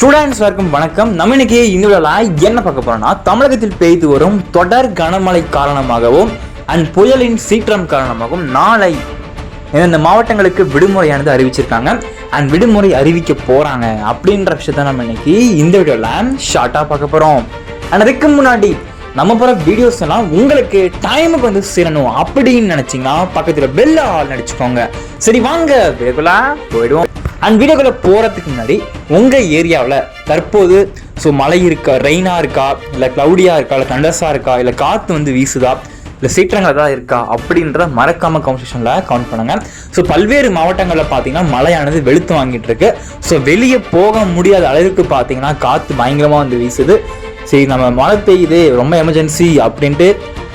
Students வரைக்கும் வணக்கம். நம்ம இன்னைக்கு இந்த விழாவில் என்ன பார்க்க போறோம்னா தமிழகத்தில் பெய்து வரும் தொடர் கனமழை காரணமாகவும் அண்ட் புயலின் சீற்றம் காரணமாகவும் நாளை இந்த மாவட்டங்களுக்கு விடுமுறையானது அறிவிச்சிருக்காங்க. அண்ட் விடுமுறை அறிவிக்க போறாங்க அப்படின்ற விஷயத்த நம்ம இன்னைக்கு இந்த வீடியோவில் ஷார்ட்டாக பார்க்க போறோம். அண்ட் அதுக்கு முன்னாடி நம்ம போகிற வீடியோஸ் எல்லாம் உங்களுக்கு டைமுக்கு வந்து சேரணும் அப்படின்னு நினைச்சீங்கன்னா பக்கத்தில் பெல் ஆல் நடிச்சுக்கோங்க. சரி வாங்க வீடியோக்குள்ள போயிடுவோம். அண்ட் வீடியோக்குள்ள போகிறதுக்கு முன்னாடி உங்கள் ஏரியாவில் தற்போது ஸோ மழை இருக்கா ரெயினாக இருக்கா இல்லை க்ளவுடியாக இருக்கா இல்லை தண்டஸாக இருக்கா இல்லை காற்று வந்து வீசுதா இல்லை சீற்றங்கள் தான் இருக்கா அப்படின்றத மறக்காம கவுன்சேஷனில் கவுண்ட் பண்ணுங்க. ஸோ பல்வேறு மாவட்டங்களில் பார்த்தீங்கன்னா மழையானது வெளுத்து வாங்கிட்டு இருக்கு. ஸோ வெளியே போக முடியாத அளவுக்கு பார்த்தீங்கன்னா காற்று பயங்கரமாக வந்து வீசுது. சரி நம்ம மழை பெய்யுது ரொம்ப எமர்ஜென்சி அப்படின்ட்டு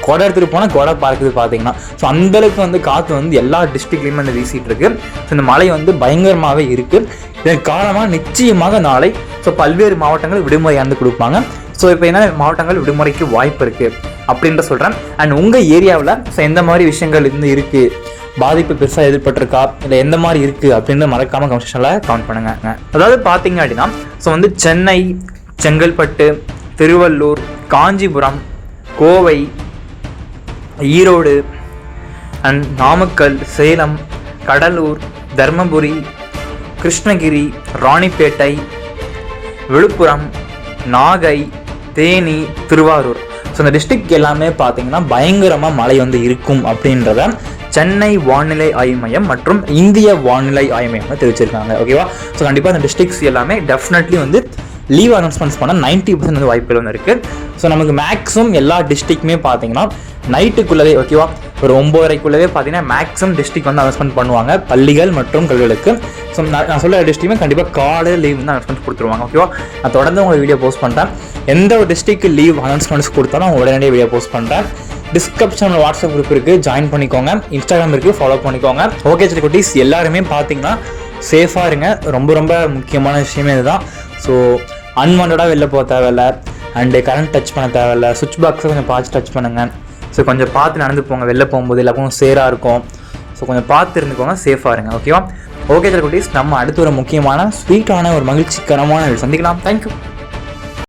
கொடை எடுத்துகிட்டு போனால் கொடை பார்க்குது பார்த்தீங்கன்னா. ஸோ அந்தளவுக்கு வந்து காற்று வந்து எல்லா டிஸ்ட்ரிக்ட்லேயுமே வந்து வீசிட்டு இருக்கு. ஸோ இந்த மழை வந்து பயங்கரமாகவே இருக்குது இதன் காரணமாக நிச்சயமாக நாளை ஸோ பல்வேறு மாவட்டங்கள் விடுமுறை வந்து கொடுப்பாங்க. ஸோ இப்போ என்ன மாவட்டங்கள் விடுமுறைக்கு வாய்ப்பு இருக்குது அப்படின்ற சொல்கிறேன் அண்ட் உங்கள் ஏரியாவில் ஸோ எந்த மாதிரி விஷயங்கள் இருந்து இருக்குது பாதிப்பு பெருசாக எதிர்பட்டிருக்கா இல்லை எந்த மாதிரி இருக்குது அப்படின்னு மறக்காமல் கமெண்ட் கவுண்ட் பண்ணுங்க. அதாவது பார்த்தீங்க அப்படின்னா ஸோ வந்து சென்னை செங்கல்பட்டு திருவள்ளூர் காஞ்சிபுரம் கோவை ஈரோடு அண்ட் நாமக்கல் சேலம் கடலூர் தர்மபுரி கிருஷ்ணகிரி ராணிப்பேட்டை விழுப்புரம் நாகை தேனி திருவாரூர். ஸோ இந்த டிஸ்ட்ரிக்ட் எல்லாமே பார்த்தீங்கன்னா பயங்கரமாக மழை வந்து இருக்கும் அப்படின்றத சென்னை வானிலை ஆய்வு மையம் மற்றும் இந்திய வானிலை ஆய்வு மையம் வந்து தெரிவிச்சிருக்காங்க. ஓகேவா ஸோ கண்டிப்பாக அந்த டிஸ்ட்ரிக்ஸ் எல்லாமே டெஃபினெட்லி வந்து லீவ் அனௌன்ஸ்மெண்ட்ஸ் பண்ண நைன்ட்டி பர்சன்ட் வந்து வாய்ப்புகள் வந்து இருக்குது ஸோ நமக்கு மேக்ஸிமம் எல்லா டிஸ்ட்ரிக்ட்மே பார்த்தீங்கன்னா நைட்டுக்குள்ளவே ஓகேவா ஒரு ஒம்போதரைக்குள்ளவே பார்த்தீங்கன்னா மேக்ஸிமம் டிஸ்ட்ரிக்ட் வந்து அனௌன்ஸ்மெண்ட் பண்ணுவாங்க. பள்ளிகள் மற்றும் கல்விகளுக்கு ஸோ நான் நான் சொல்ல டிஸ்ட்ரிக்ட்மே கண்டிப்பாக காலையில் லீவ் வந்து அனௌன்ஸ்மெண்ட் கொடுத்துருவாங்க ஓகேவா நான் தொடர்ந்து உங்களுக்கு வீடியோ போஸ்ட் பண்ணுறேன் எந்த ஒரு டிஸ்ட்ரிக்ட் லீவ் அனௌன்ஸ்மெண்ட்ஸ் கொடுத்தாலும் அவங்க உடனடியே வீடியோ போஸ்ட் பண்ணுறேன் டிஸ்கிரிப்ஷனில் வாட்ஸ்அப் குரூப் இருக்குது ஜாயின் பண்ணிக்கோங்க. இன்ஸ்டாகிராம் இருக்குது ஃபாலோ பண்ணிக்கோங்க. ஓகே சரி குட்டீஸ் எல்லாருமே பார்த்தீங்கன்னா சேஃபாக இருங்க. ரொம்ப ரொம்ப முக்கியமான விஷயமே இதுதான். ஸோ அன்வான்டாக வெளில போக தேவையில்ல. அண்டு கரண்ட் டச் பண்ண தேவையில்ல. சுவிட்ச் பாக்ஸை கொஞ்சம் பார்த்து டச் பண்ணுங்கள் ஸோ கொஞ்சம் பார்த்து நடந்து போங்க. வெளில போகும்போது எல்லாருக்கும் சேராக இருக்கும். ஸோ கொஞ்சம் பார்த்து இருந்துக்கோங்க. சேஃபாக இருங்க. ஓகேவா ஓகே சார் குட்டீஸ் நம்ம அடுத்து ஒரு முக்கியமான ஸ்வீட்டான ஒரு மகிழ்ச்சிகரமான சந்திக்கலாம். தேங்க்யூ